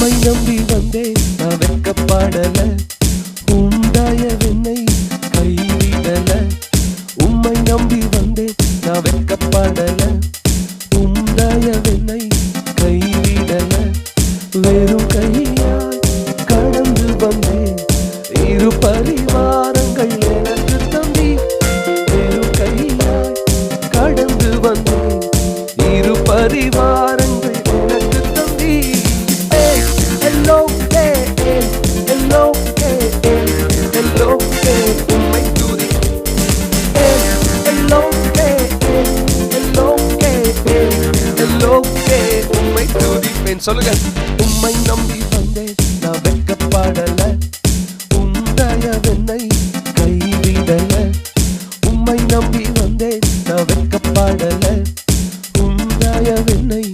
உம்மை நம்பி வந்தேன். நான் வெட்கப்படல. உண்டாய வெண்ணை கைவிடல. உம்மை நம்பி வந்தேன். நான் வெட்கப்படல. உண்டாய வெண்ணை கைவிடல. வெறும் கையாய் கடந்து வந்தேன். இரு பரிவாரங்கள் எனக்கு தம்பி வெறும் கையாய் கடந்து வந்தேன். இரு பரிவாரங்கள் உண்மை துடிப்பேன் சொல்லுங்க. உண்மை நம்பி வந்தேன் நான் வெக்கப்படல உந்தயவென்னை கைவிடல. உண்மை நம்பி வந்தேன் நான் வெக்கப்படல உந்தயவென்னை